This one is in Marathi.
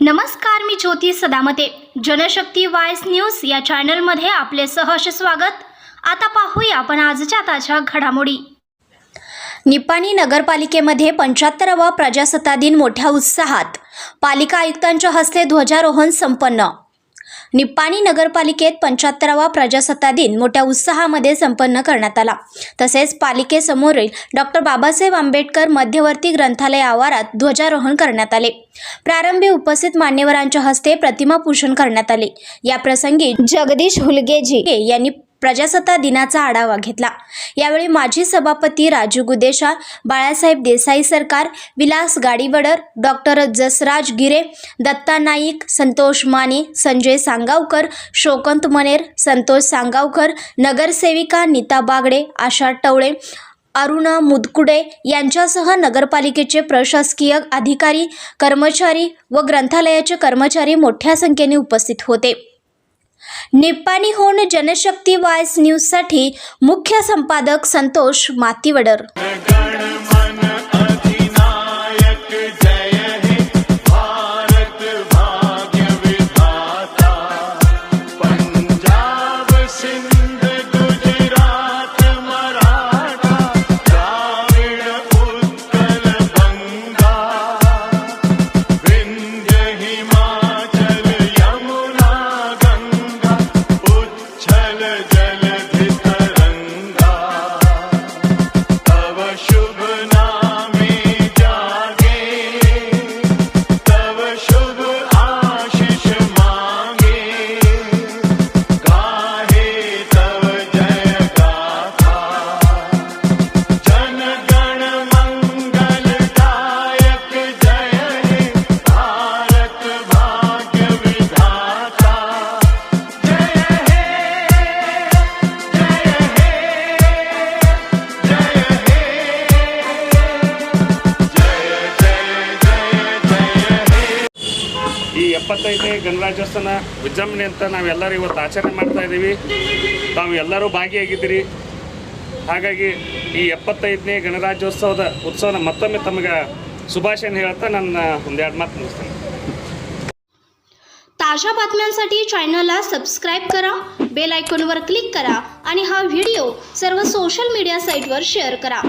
नमस्कार मी ज्योती सदामते. जनशक्ती वायस न्यूज या चॅनलमध्ये आपले सहर्ष स्वागत. आता पाहूया आपण आजच्या ताज्या घडामोडी. निपाणी नगरपालिकेमध्ये पंच्याहत्तरावा प्रजासत्ता दिन मोठ्या उत्साहात. पालिका आयुक्तांच्या हस्ते ध्वजारोहण संपन्न. निप्पाणी नगरपालिकेत पंच्याहत्तरावा प्रजासत्ता दिन मोठ्या उत्साहामध्ये संपन्न करण्यात आला. तसेच पालिकेसमोरील डॉक्टर बाबासाहेब आंबेडकर मध्यवर्ती ग्रंथालय आवारात ध्वजारोहण करण्यात आले. प्रारंभी उपस्थित मान्यवरांच्या हस्ते प्रतिमा पूजन करण्यात आले. या प्रसंगी जगदीश हुलगेजी यांनी प्रजासत्ता दिनाचा आढावा घेतला. यावेळी माजी सभापती राजू गुदेशा बाळासाहेब देसाई सरकार विलास गाडीवडर डॉक्टर जसराज गिरे दत्ता नाईक संतोष माने संजय सांगावकर शोकंत मनेर संतोष सांगावकर नगरसेविका नीता बागडे आशा टवळे अरुणा मुदकुडे यांच्यासह नगरपालिकेचे प्रशासकीय अधिकारी कर्मचारी व ग्रंथालयाचे कर्मचारी मोठ्या संख्येने उपस्थित होते. निप्पाणीहून जनशक्ती वायस न्यूजसाठी मुख्य संपादक संतोष मातीवडर. ಎಪ್ಪತ್ತೈದನೇ ಗಣರಾಜ್ಯೋತ್ಸವನ ವಿಜೃಂಭಣೆ ಅಂತ ನಾವೆಲ್ಲರೂ ಇವತ್ತು ಆಚರಣೆ ಮಾಡ್ತಾ ಇದ್ದೀವಿ ತಾವು ಎಲ್ಲರೂ ಭಾಗಿಯಾಗಿದ್ದೀರಿ ಹಾಗಾಗಿ ಈ ಎಪ್ಪತ್ತೈದನೇ ಗಣರಾಜ್ಯೋತ್ಸವದ ಉತ್ಸವನ ಮತ್ತೊಮ್ಮೆ ತಮಗೆ ಶುಭಾಶಯನ ಹೇಳ್ತಾ ನನ್ನ ಒಂದೆರಡು ಮಾತು ಮುಗಿಸ್ತೇನೆ ताज्या बातम्यांसाठी चॅनलला सबस्क्राईब करा बेल आयकॉनवर क्लिक करा आणि हा व्हिडिओ सर्व सोशल मीडिया साईटवर शेअर करा